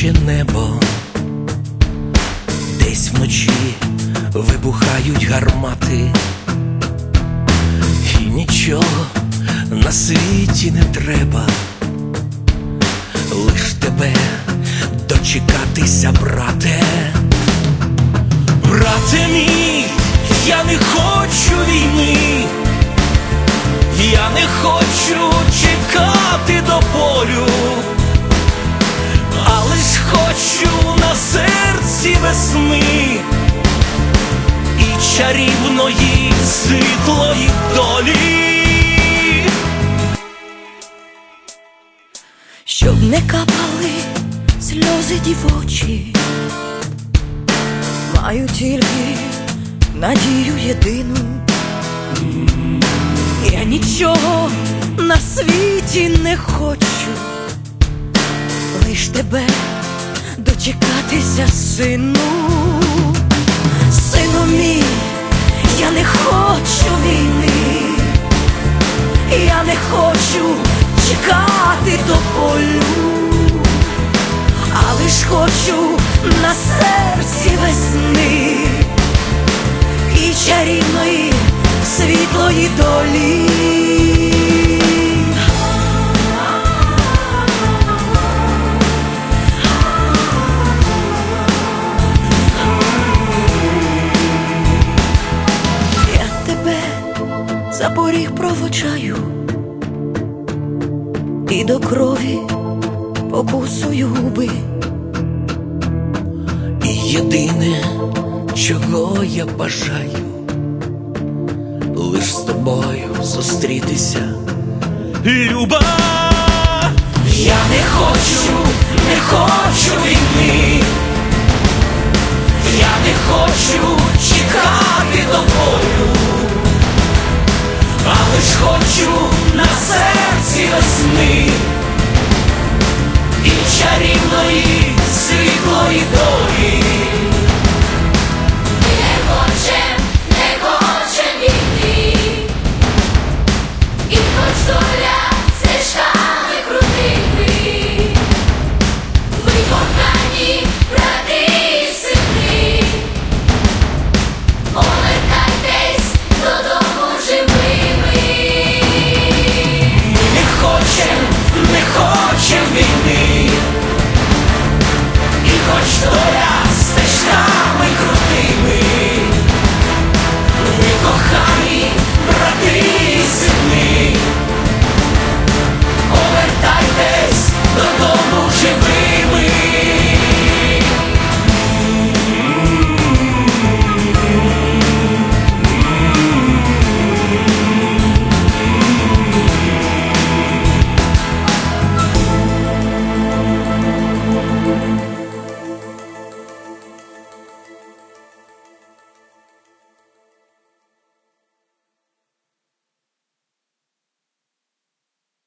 сіяє небо, десь вночі вибухають гармати, і нічого на світі не треба, лиш тебе дочекатися, брате. Брате мій, я не хочу війни, я не хочу чекати до полю, ж хочу на серці весни і чарівної світлої долі. щоб не капали сльози дівочі, маю тільки надію єдину. Я нічого на світі не хочу, лиш тебе дочекатися, сину, сину мій, я не хочу війни. Я не хочу чекати до полю, але ж хочу на серці весни і чарівної світлої долі. Поріг провочаю і до крові покусую губи. І єдине, чого я бажаю, лиш з тобою зустрітися, Люба. Я не хочу, не хочу війни, я не хочу чекати до бою, але ж хочу на